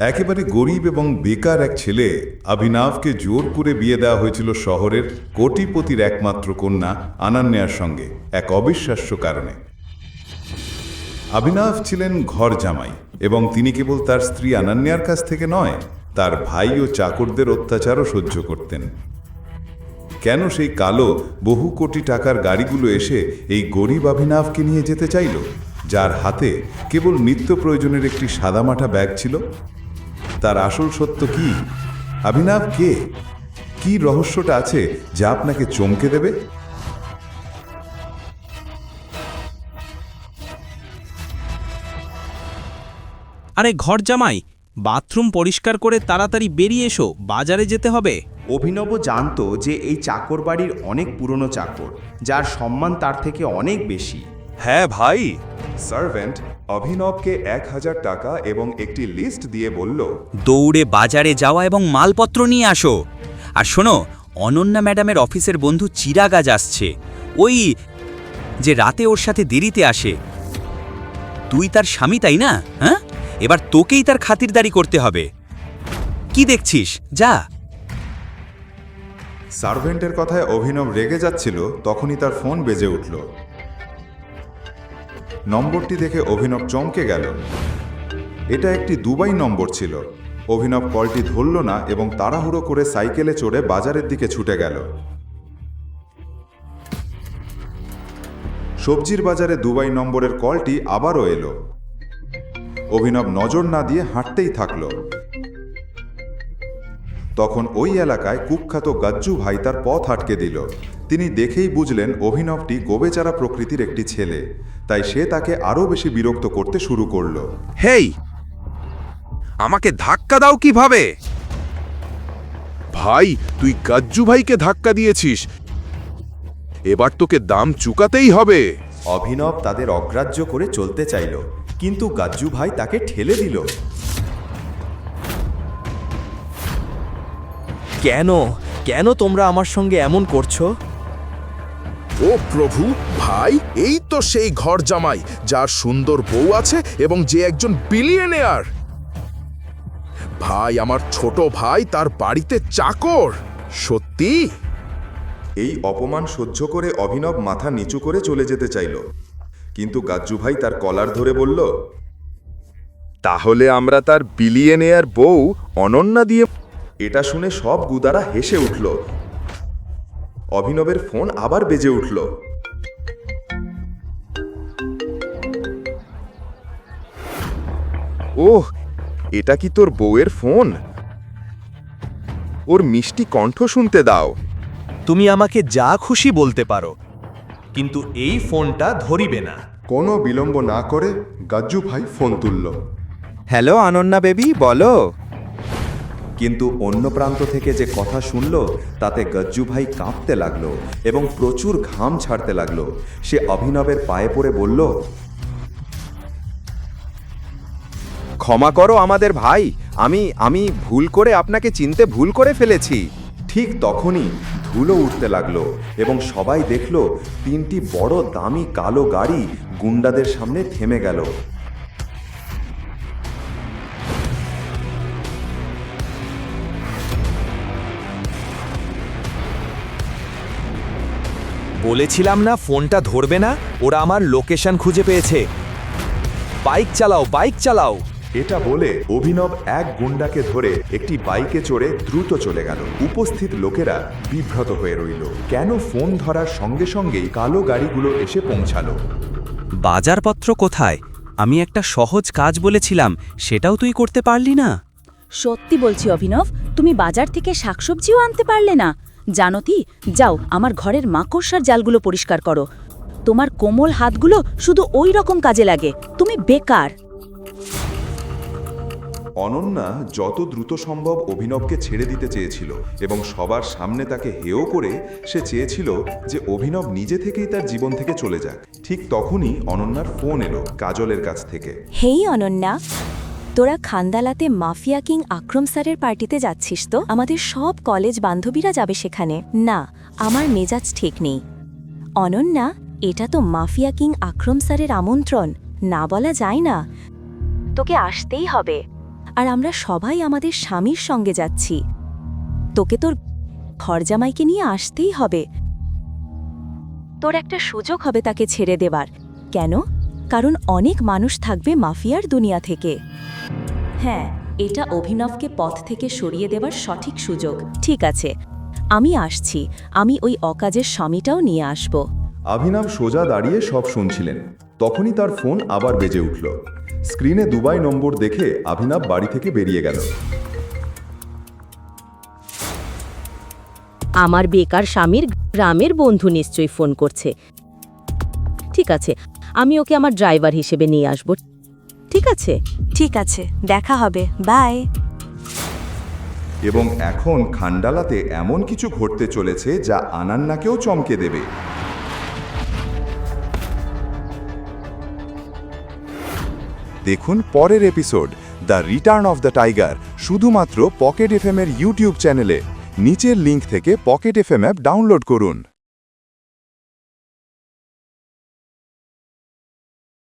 একেবারে গরিব এবং বেকার এক ছেলে অভিনবকে জোর করে বিয়ে দেওয়া হয়েছিল শহরের কোটিপতির একমাত্র কন্যা আনান্যার সঙ্গে, এক অবিশ্বাস্য কারণে। অভিনব ছিলেন ঘর জামাই এবং তিনি কেবল তার স্ত্রী আনান্যার কাছ থেকে নয়, তার ভাই ও চাকরদের অত্যাচারও সহ্য করতেন। কেন সেই কালো, বহু কোটি টাকার গাড়িগুলো এসে এই গরিব অভিনবকে নিয়ে যেতে চাইল, যার হাতে কেবল নিত্য প্রয়োজনের একটি সাদামাটা ব্যাগ ছিল? তার আসল সত্য কি? অভিনব কে? কি রহস্যটা আছে যা আপনাকে চমকে দেবে? আরে ঘর জামাই বাথরুম পরিষ্কার করে তাড়াতাড়ি বেরিয়ে এসো বাজারে যেতে হবে। অভিনব জানতো যে এই চাকর বাড়ির অনেক পুরনো চাকর যার সম্মান তার থেকে অনেক বেশি। হ্যাঁ ভাই সার্ভেন্ট অভিনবকে এক হাজার টাকা এবং একটি লিস্ট দিয়ে বলল দৌড়ে বাজারে যাওয়া এবং মালপত্র নিয়ে আসো। আর শোনো অনন্যা ম্যাডামের অফিসের বন্ধু চিরাগাজ আসছে। ওই যে রাতে ওর সাথে দেরিতে আসে। তুই তার স্বামী তাই না হ্যাঁ? এবার তোকেই তার খাতিরদারি করতে হবে। কি দেখছিস? যা। সার্ভেন্টের কথায় অভিনব রেগে যাচ্ছিল তখনই তার ফোন বেজে উঠল। নম্বরটি দেখে অভিনব চমকে গেল। এটা একটি দুবাই নম্বর ছিল। অভিনব কলটি ধরল না এবং তাড়াহুড়ো করে সাইকেলে চড়ে বাজারের দিকে ছুটে গেল। সবজির বাজারে দুবাই নম্বরের কলটি আবারও এলো। অভিনব নজর না দিয়ে হাঁটতেই থাকল। তখন ওই এলাকায় কুখ্যাত গাজ্জু ভাই তার পথ আটকে দিল। তিনি দেখেই বুঝলেন অভিনবটি গোবেচারা প্রকৃতির একটি ছেলে। তাই সে তাকে আরও বেশি বিরক্ত করতে শুরু করল। হেই! আমাকে ধাক্কা দাও কীভাবে? ভাই তুই গাজ্জু ভাইকে ধাক্কা দিয়েছিস। এবার তোকে দাম চুকাতেই হবে। অভিনব তাদের অগ্রাহ্য করে চলতে চাইল কিন্তু গাজ্জু ভাই তাকে ঠেলে দিল। কেন? কেন তোমরা আমার সঙ্গে এমন করছ? ও প্রভু ভাই এই তো সেই ঘর জামাই যার সুন্দর বউ আছে এবং যে একজন বিলিয়নেয়ার ভাই আমার ছোট ভাই তার বাড়িতে চাকর। সত্যি? এই অপমান সহ্য করে অভিনব মাথা নিচু করে চলে যেতে চাইল। কিন্তু গাজ্জু ভাই তার কলার ধরে বলল তাহলে আমরা তার বিলিয়নেয়ার বউ অনন্যা দিয়ে এটা শুনে সব গুদারা হেসে উঠল। অভিনবের ফোন আবার বেজে উঠল। ওহ এটা কি তোর বউয়ের ফোন? ওর মিষ্টি কণ্ঠ শুনতে দাও। তুমি আমাকে যা খুশি বলতে পারো কিন্তু এই ফোনটা ধরিবে না। কোনো বিলম্ব না করে গাজ্জু ভাই ফোন তুলল। হ্যালো আনন্যা বেবি বলো। কিন্তু অন্য প্রান্ত থেকে যে কথা শুনল, তাতে গজ্জু ভাই কাঁপতে লাগল এবং প্রচুর ঘাম ছাড়তে লাগল। সে অভিনবের পায়ে পড়ে বলল, ক্ষমা করো আমাদের ভাই, আমি আমি ভুল করে আপনাকে চিনতে ভুল করে ফেলেছি। ঠিক তখনই ধুলো উঠতে লাগল এবং সবাই দেখল, তিনটি বড় দামি কালো গাড়ি গুন্ডাদের সামনে থেমে গেল। বলেছিলাম না ফোনটা ধরবে না? ওরা আমার লোকেশন খুঁজে পেয়েছে। বাইক চালাও বাইক চালাও। এটা বলে অভিনব এক গুন্ডাকে ধরে একটি বাইকে চড়ে দ্রুত চলে গেল। উপস্থিত লোকেরা বিভ্রত হয়ে রইল। কেন ফোন ধরার সঙ্গে সঙ্গেই কালো গাড়িগুলো এসে পৌঁছালো? বাজারপত্র কোথায়? আমি একটা সহজ কাজ বলেছিলাম সেটাও তুই করতে পারলি না? সত্যি বলছি অভিনব তুমি বাজার থেকে শাকসবজিও আনতে পারলে না। জানো কি যাও আমার ঘরের মাকড়সার জালগুলো পরিষ্কার করো। তোমার কোমল হাতগুলো শুধু ওই রকম কাজে লাগে তুমি বেকার। অনন্যা যত দ্রুত সম্ভব অভিনবকে ছেড়ে দিতে চেয়েছিল এবং সবার সামনে তাকে হেয় করে সে চেয়েছিল যে অভিনব নিজে থেকেই তার জীবন থেকে চলে যাক। ঠিক তখনই অনন্যার ফোন এলো কাজলের কাছ থেকে। হেই অনন্যা তোরা খান্দালাতে মাফিয়া কিং আক্রম স্যারের পার্টিতে যাচ্ছিস তো? আমাদের সব কলেজ বান্ধবীরা যাবে সেখানে। না, আমার মেজাজ ঠিক নেই। অনন্যা, এটা তো মাফিয়া কিং আক্রম স্যারের আমন্ত্রণ। না বলা যায় না। তোকে আসতেই হবে। আর আমরা সবাই আমাদের স্বামীর সঙ্গে যাচ্ছি। তোকে তোর ঘরজামাইকে নিয়ে আসতেই হবে। তোর একটা সুযোগ হবে তাকে ছেড়ে দেবার। কেন? কারণ অনেক মানুষ থাকবে মাফিয়ার দুনিয়া থেকে। হ্যাঁ এটা অভিনবকে পথ থেকে সরিয়ে দেবার সঠিক সুযোগ। ঠিক আছে আমি আসছি আমি ওই অকাজের স্বামীটাও নিয়ে আসব। অভিনব সোজা দাঁড়িয়ে সব শুনছিলেন। তখনই তার ফোন আবার বেজে উঠল। স্ক্রিনে দুবাই নম্বর দেখে অভিনব বাড়ি থেকে বেরিয়ে গেল। আমার বেকার স্বামীর গ্রামের বন্ধু নিশ্চয়ই ফোন করছে। ঠিক আছে আমি ওকে আমার ড্রাইভার হিসেবে নিয়ে আসব। ঠিক আছে? ঠিক আছে দেখা হবে বাই। এবং এখন খান্ডালাতে এমন কিছু ঘটতে চলেছে যা আনান্নাকেও চমকে দেবে। দেখুন পরের episode the return of the tiger শুধুমাত্র পকেট এফএম এর ইউটিউব চ্যানেলে। নিচের লিংক থেকে পকেট এফএম অ্যাপ ডাউনলোড করুন।